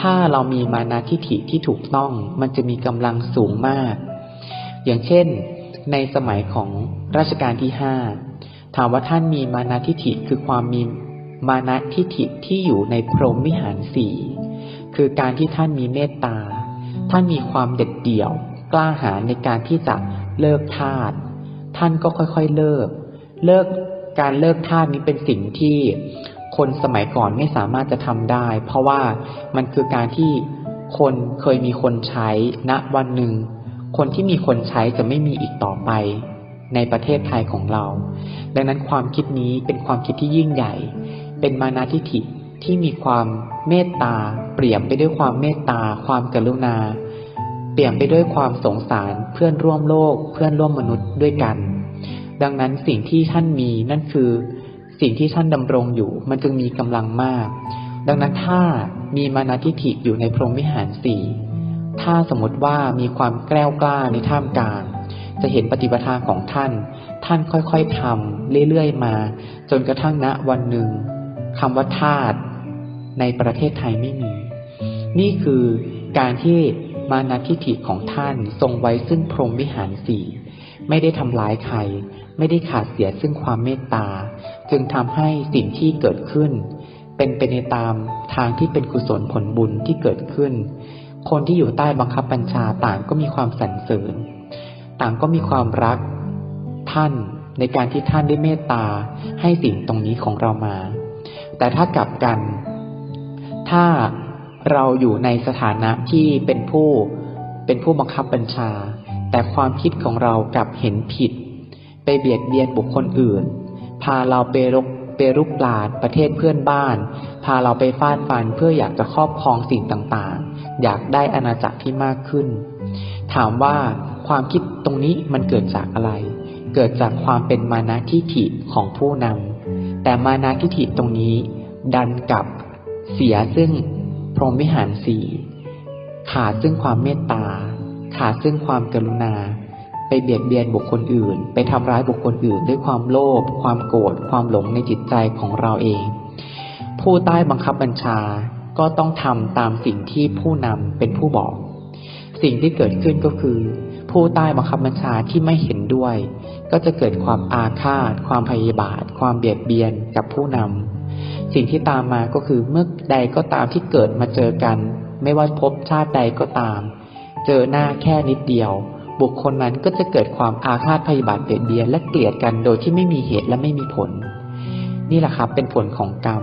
ถ้าเรามีมานาทิฐิที่ถูกต้องมันจะมีกำลังสูงมาก อย่างเช่น ในสมัยของรัชกาลที่ห้าถามว่าท่านมีมานาทิฐิคือความมีมานะทิฐิที่อยู่ในพรหมวิหารสี่คือการที่ท่านมีเมตตา ท่านมีความเด็ดเดี่ยว กล้าหาญในการที่จะเลิกทาสท่านก็ค่อยๆเลิก เลิกการเลิกทาสนี้เป็นสิ่งที่ คนสมัยก่อนไม่สามารถจะทำได้ เพราะว่ามันคือการที่คนเคยมีคนใช้ณวันหนึ่ง คนที่มีคนใช้จะไม่มีอีกต่อไป ในประเทศไทยของเรา ดังนั้นความคิดนี้เป็นความคิดที่ยิ่งใหญ่ เป็นมานาทิฐิที่มีความเมตตา เปลี่ยมไปด้วยความเมตตา ความกรุณา เปลี่ยนไปด้วยความสงสารเพื่อนร่วมโลก เพื่อนร่วมมนุษย์ด้วยกัน ดังนั้นสิ่งที่ท่านมีนั่นคือ สิ่งที่ท่านดำรงอยู่ มันจึงมีกำลังมาก ดังนั้นถ้ามีมานาทิฐิอยู่ในพรหมวิหารสี่ถ้าสมมติว่ามีความแกล้วกล้าในท่ามกลาง จะเห็นปฏิปทาของท่าน ท่านค่อยๆทำเรื่อยๆมา จนกระทั่งณวันหนึ่งคำว่าทาสในประเทศไทยไม่มี นี่คือการที่มานาทิฐิของท่านทรงไว้ซึ่งพรหมวิหารสี่ไม่ได้ทำร้ายใคร ไม่ได้ขาดเสียซึ่งความเมตตา จึงทำให้สิ่งที่เกิดขึ้น เป็นไปในตามทางที่เป็นกุศลผลบุญที่เกิดขึ้น คนที่อยู่ใต้บังคับบัญชาต่างก็มีความสรรเสริญ ต่างก็มีความรักท่านในการที่ท่านได้เมตตาให้สิ่งตรงนี้ของเรามา แต่ถ้ากลับกัน ถ้าเราอยู่ในสถานะที่เป็นผู้เป็นผู้บังคับบัญชา แต่ความคิดของเรากลับเห็นผิด ไปเบียดเบียนบุคคลอื่น พาเราไปรกไปรุกลาดประเทศเพื่อนบ้าน พาเราไปฟาดฟันเพื่ออยากจะครอบครองสิ่งต่างๆ อยากได้อาณาจักรที่มากขึ้น ถามว่าความคิดตรงนี้มันเกิดจากอะไร เกิดจากความเป็นมานะทิฐิของผู้นำแต่มานะทิฐิตรงนี้ ดันกับเสียซึ่งพรหมวิหารสี่ขาดซึ่งความเมตตา ขาดซึ่งความกรุณา ไปเบียดเบียนบุคคลอื่น ไปทำร้ายบุคคลอื่น ด้วยความโลภความโกรธความหลงในจิตใจของเราเอง ผู้ใต้บังคับบัญชาก็ต้องทำตามสิ่งที่ผู้นำเป็นผู้บอก สิ่งที่เกิดขึ้นก็คือ ผู้ใต้บังคับบัญชาที่ไม่เห็นด้วย ก็จะเกิดความอาฆาต ความพยาบาท ความเบียดเบียนกับผู้นำสิ่งที่ตามมาก็คือเมื่อใดก็ตามที่เกิดมาเจอกัน ไม่ว่าพบชาติใดก็ตาม เจอหน้าแค่นิดเดียว บุคคลนั้นก็จะเกิดความอาฆาตพยาบาทเบียดเบียนและเกลียดกันโดยที่ไม่มีเหตุและไม่มีผล นี่แหละครับเป็นผลของกรรม